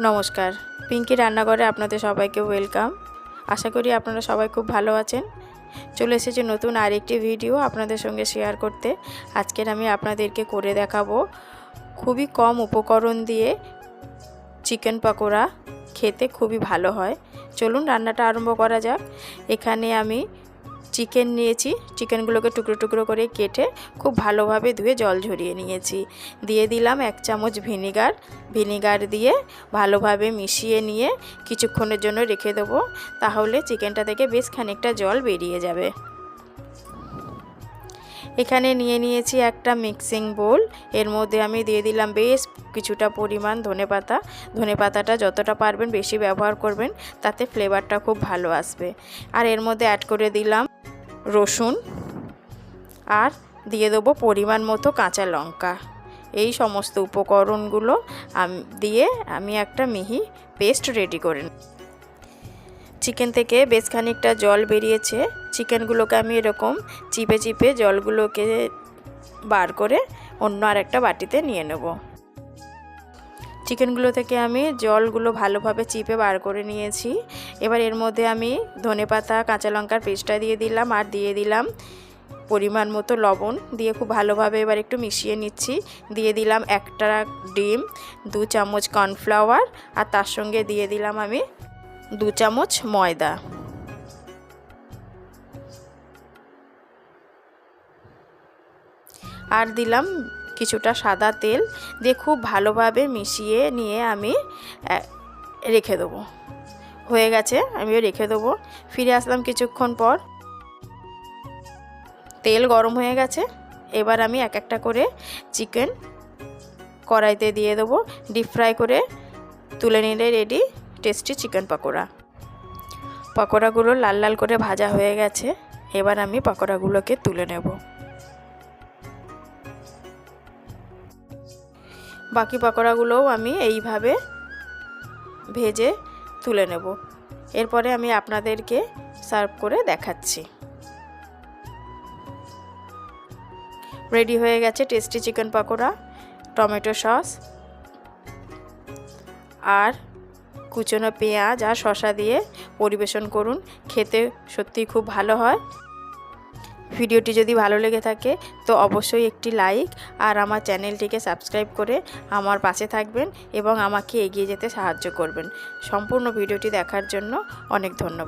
নমস্কার। পিঙ্কি রান্নাঘরে আপনাদের সবাইকে ওয়েলকাম। আশা করি আপনারা সবাই খুব ভালো আছেন। চলে এসেছে নতুন আরেকটি ভিডিও আপনাদের সঙ্গে শেয়ার করতে। আজকের আমি আপনাদেরকে করে দেখাবো খুবই কম উপকরণ দিয়ে চিকেন পকোড়া। খেতে খুবই ভালো হয়। চলুন রান্নাটা আরম্ভ করা যাক। এখানে আমি চিকেন নিয়েছি। চিকেনগুলোকে টুকরো টুকরো করে কেটে খুব ভালোভাবে ধুয়ে জল ঝরিয়ে নিয়েছি। দিয়ে দিলাম এক চামচ ভিনিগার। ভিনিগার দিয়ে ভালোভাবে মিশিয়ে নিয়ে কিছুক্ষণের জন্য রেখে দেবো। তাহলে চিকেনটা থেকে বেশ খানিকটা জল বেরিয়ে যাবে। এখানে নিয়ে নিয়েছি একটা মিক্সিং বোল এর মধ্যে আমি দিয়ে দিলাম বেশ কিছুটা পরিমাণ ধনেপাতা ধনেপাতাটা যতটা পারবেন বেশি ব্যবহার করবেন, তাতে ফ্লেভারটা খুব ভালো আসবে। আর এর মধ্যে অ্যাড করে দিলাম রসুন। আর দিয়ে দেবো পরিমাণ মতো কাঁচা লঙ্কা। এই সমস্ত উপকরণগুলো দিয়ে আমি একটা মিহি পেস্ট রেডি করে চিকেন থেকে বেশ খানিকটা জল বেরিয়েছে। চিকেনগুলোকে আমি এরকম চিপে চিপে জলগুলোকে বার করে অন্য আর একটা বাটিতে নিয়ে নেব। চিকেনগুলো থেকে আমি জলগুলো ভালোভাবে চিপে বার করে নিয়েছি। এবার এর মধ্যে আমি ধনেপাতা কাঁচা লঙ্কার পেস্টটা দিয়ে দিলাম আর দিয়ে দিলাম পরিমাণ মতো লবণ দিয়ে খুব ভালোভাবে এবার একটু মিশিয়ে নিচ্ছি। দিয়ে দিলাম একটা ডিম, দু চামচ কর্নফ্লাওয়ার আর তার সঙ্গে দিয়ে দিলাম আমি দু চামচ ময়দা। আর দিলাম কিছুটা সাদা তেল দিয়ে খুব ভালোভাবে মিশিয়ে নিয়ে আমি রেখে দেবো। হয়ে গেছে, আমিও রেখে দেবো। ফিরে আসলাম কিছুক্ষণ পর। তেল গরম হয়ে গেছে। এবার আমি এক একটা করে চিকেন কড়াইতে দিয়ে দেবো। ডিপ ফ্রাই করে তুলে নিলে রেডি, টেস্টি চিকেন পকোড়া। পকোড়াগুলো লাল লাল করে ভাজা হয়ে গেছে। এবার আমি পকোড়াগুলোকে তুলে নেব। বাকি পকোড়াগুলোও আমি এইভাবে ভেজে তুলে নেব। এরপরে আমি আপনাদেরকে সার্ভ করে দেখাচ্ছি। রেডি হয়ে গেছে tasty chicken pakora, tomato sauce আর কুচনো পেঁয়াজ আর শশা দিয়ে পরিবেশন করুন। খেতে সত্যিই খুব ভালো হয়। ভিডিওটি যদি ভালো লেগে থাকে, তো অবশ্যই একটি লাইক আর আমার চ্যানেলটিকে সাবস্ক্রাইব করে আমার পাশে থাকবেন এবং আমাকে এগিয়ে যেতে সাহায্য করবেন। সম্পূর্ণ ভিডিওটি দেখার জন্য অনেক ধন্যবাদ।